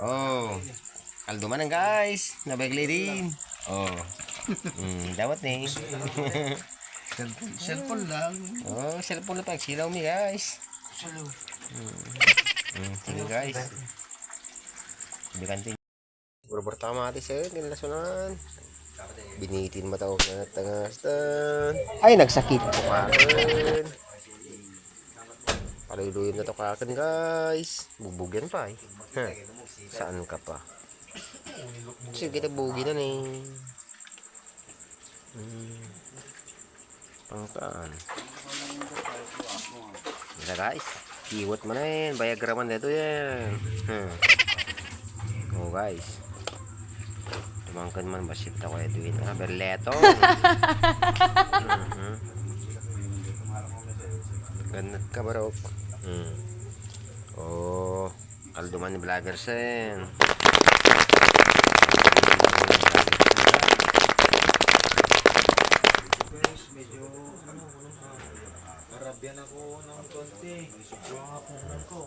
Oh. Kaldo man ang guys. Nabagli din. Oh. Hmm, dapat ni. Cellphone, cellphone lang. oh, cellphone na pag silaw mi guys. Salo. Hmm, sige guys. Bikantin. Berbor tama ati sir, kinlasunan. Binitin matawag na tangastan. Ay, nagsakit ko kakan. Paluluyin na to kakan guys. Bubugyan pa eh. Ha, saan ka pa? Sige, kita bugi na ni. Hmm. Pangkaan. Ito guys. Iwat mo na yan. Bayagraman na ito yan. Hmm. Oh guys. Tumangkan man basit ako ito yun. Ah, berleto. Mhm. Ganat ka barok. Hmm. Oh. Kaldo man ni vlogger sen. Medyo ano, Karabyan ako ng konti. Sobrang ako ko.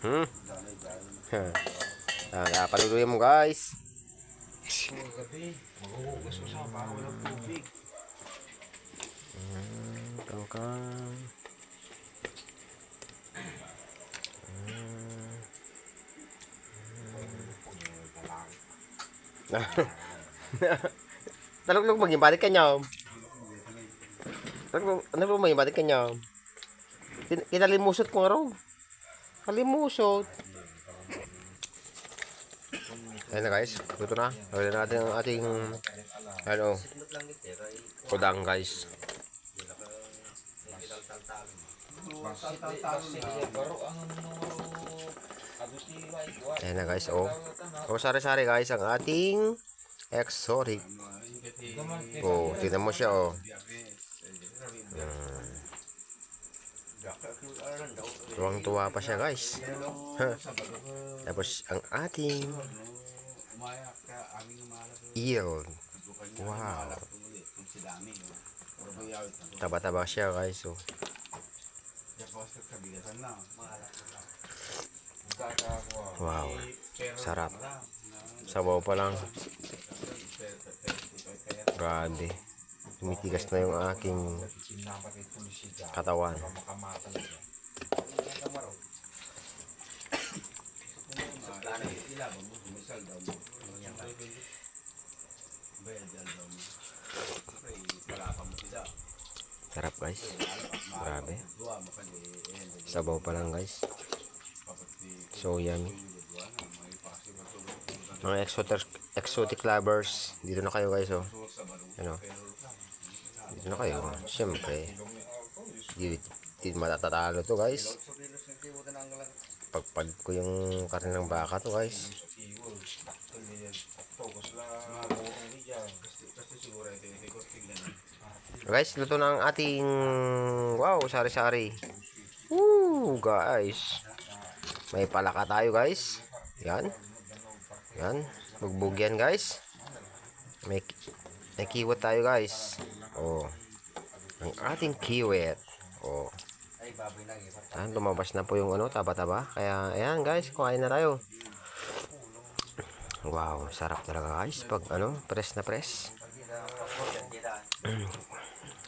Hmm. Ha. Ah, paluluyan mo guys. Gabi, maghuhugas ko sa bawal ng tubig. Hmm, kangkang. Talog-log maging balik ka niyo. Talog ano ba maging balik ka niyo? Kin- Kinalimusot ko nga raw. Kalimusot. Ayun na guys, luto na. Na natin ang ating ano, kudang guys. Ayan na guys, oh. Oh, sari-sari guys, ang ating exotic. Oh, tingnan mo siya, oh. Hmm. Tuwang-tuwa pa siya guys. Tapos ang ating eel. Wow. Taba-taba siya guys, oh. Wow. Sarap. Sabaw pa lang. Grabe. Tumitigas na yung aking katawan. Sarap guys. Grabe. Sabaw pa lang guys. So yummy. Mga exotic exotic lovers, dito na kayo guys oh. Ano? Dito na kayo. Siyempre. Di, di matatatalo to guys. Pagpag ko yung karne ng baka to guys. Guys, luto na ang ating wow, sari-sari. Woo, guys. May palaka tayo, guys. Yan. Yan. Bugbog yan, guys. May, may kiwat tayo, guys. Oh. Ang ating kiwet. Oh. Yan, lumabas na po yung ano, taba-taba. Kaya, ayan, guys. Kuhain na tayo. Wow, sarap talaga, guys. Pag, ano, press na press.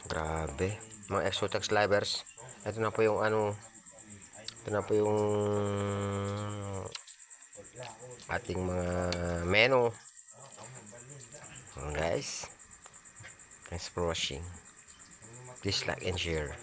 Grabe. Mga exotex livers. Ito na po yung ano. Ito na po yung ating mga menu. Guys. Thanks for watching. Please like and share.